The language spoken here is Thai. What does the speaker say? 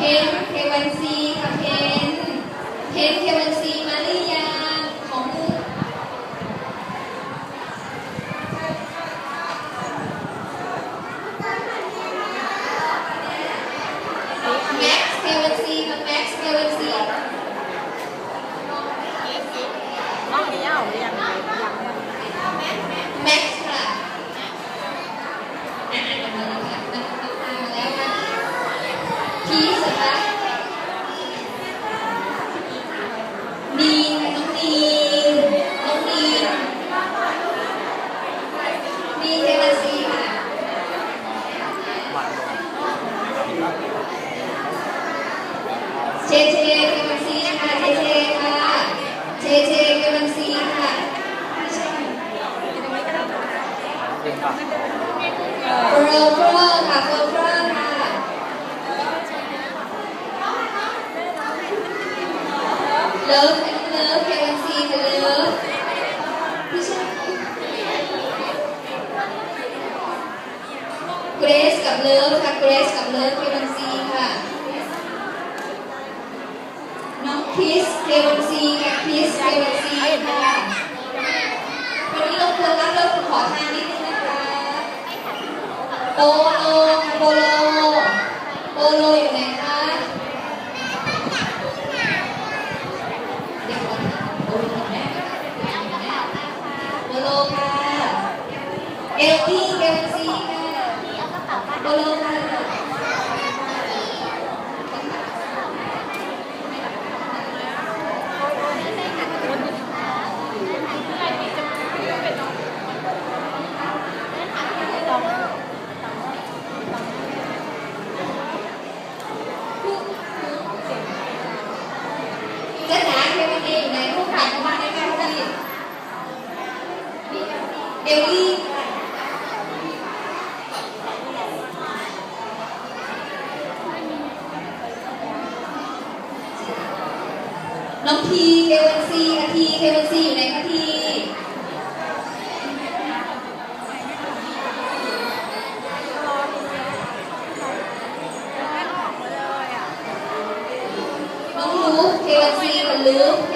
เคนเห็น K1C ค่ะเห็นเห็นซีมาหรือยังของมุกแม็กซ์เควนซีกัาแม็กซ์ K1C น้องเดียวเรียงแม็กซ์ค่ะ เจเชกำลังซีค่ะเจเจค่ะเจเชกำลังซีค่ะโปรโปรค่ะโปรโปรค่ะเลิฟเลิฟกำลังซีค่ะเลิฟพี่ชายเกรสกับเลิฟค่ะเกรสกับเลิฟกำลังซีค่ะ น้องคริสเควันซีกับคริสเควันซีค่ะวันนี้เราควรรับเราขอทานนิดนึงนะคะโปโลค่ะโปโลโปโลอยู่ไหนคะเดี๋ยวก่อนโปโลอยู่ไหนโปโลค่ะเอลตี้เควันซีค่ะโปโลค่ะจ๊ะจ๋าเควันเออยู่ไหนลูกผ่านเข้ามาได้ไหมพี่ เอลลี่น้องทีเควันซีค่ะทีเควันซีอยู่ไหนคะทีน้องลูกเควันซีค่ะลูกเควันลูก